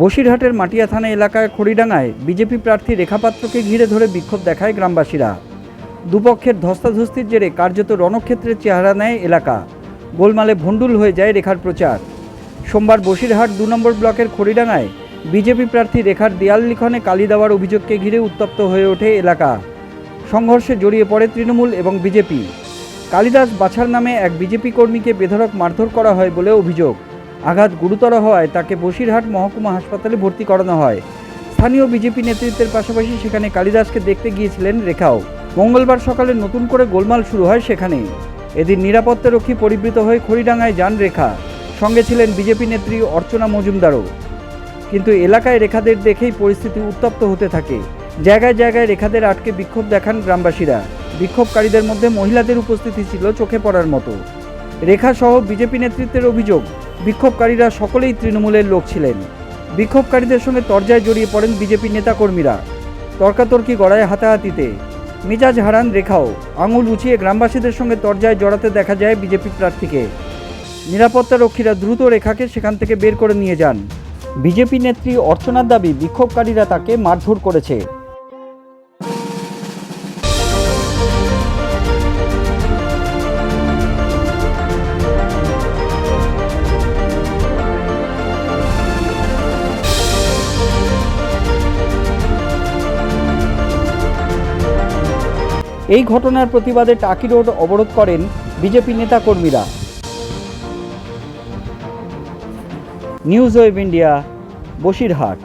বসিরহাটের মাটিয়া থানা এলাকায় খড়িডাঙ্গায় বিজেপি প্রার্থী রেখাপাত্রকে ঘিরে ধরে বিক্ষোভ দেখায় গ্রামবাসীরা। দুপক্ষের ধস্তাধস্তির জেরে কার্যত রণক্ষেত্রের চেহারা নেয় এলাকা। গোলমালে ভণ্ডুল হয়ে যায় রেখার প্রচার। সোমবার বসিরহাট দু নম্বর ব্লকের খড়িডাঙ্গায় বিজেপি প্রার্থী রেখার দেয়াল লিখনে কালি দেওয়ার অভিযোগকে ঘিরে উত্তপ্ত হয়ে ওঠে এলাকা। সংঘর্ষে জড়িয়ে পড়ে তৃণমূল এবং বিজেপি। কালিদাস বাছার নামে এক বিজেপি কর্মীকে বেধড়ক মারধর করা হয় বলে অভিযোগ। আঘাত গুরুতর হওয়ায় তাকে বসিরহাট মহকুমা হাসপাতালে ভর্তি করানো হয়। স্থানীয় বিজেপি নেতৃত্বের পাশাপাশি সেখানে কালিদাসকে দেখতে গিয়েছিলেন রেখাও। মঙ্গলবার সকালে নতুন করে গোলমাল শুরু হয় সেখানে এদিন নিরাপত্তারক্ষী পরিবৃত হয়ে খড়িডাঙ্গায় যান রেখা। সঙ্গে ছিলেন বিজেপি নেত্রী অর্চনা মজুমদারও। কিন্তু এলাকায় রেখাদের দেখেই পরিস্থিতি উত্তপ্ত হতে থাকে। জায়গায় জায়গায় রেখাদের আটকে বিক্ষোভ দেখান গ্রামবাসীরা। বিক্ষোভকারীদের মধ্যে মহিলাদের উপস্থিতি ছিল চোখে পড়ার মতো। রেখা সহ বিজেপি নেতৃত্বের অভিযোগ, বিক্ষোভকারীরা সকলেই তৃণমূলের লোক ছিলেন। বিক্ষোভকারীদের সঙ্গে তরজায় জড়িয়ে পড়েন বিজেপি নেতাকর্মীরা। তর্কাতর্কি গড়ায় হাতাহাতিতে। মিজাজ হারান রেখাও। আঙুল উঁচিয়ে গ্রামবাসীদের সঙ্গে তরজায় জড়াতে দেখা যায় বিজেপি প্রার্থীকে। নিরাপত্তারক্ষীরা দ্রুত রেখাকে সেখান থেকে বের করে নিয়ে যান। বিজেপি নেত্রী অর্চনার দাবি, বিক্ষোভকারীরা তাকে মারধর করেছে। এই ঘটনার প্রতিবাদে টাকি রোড অবরোধ করেন বিজেপি নেতাকর্মীরা। News web India Basirhat.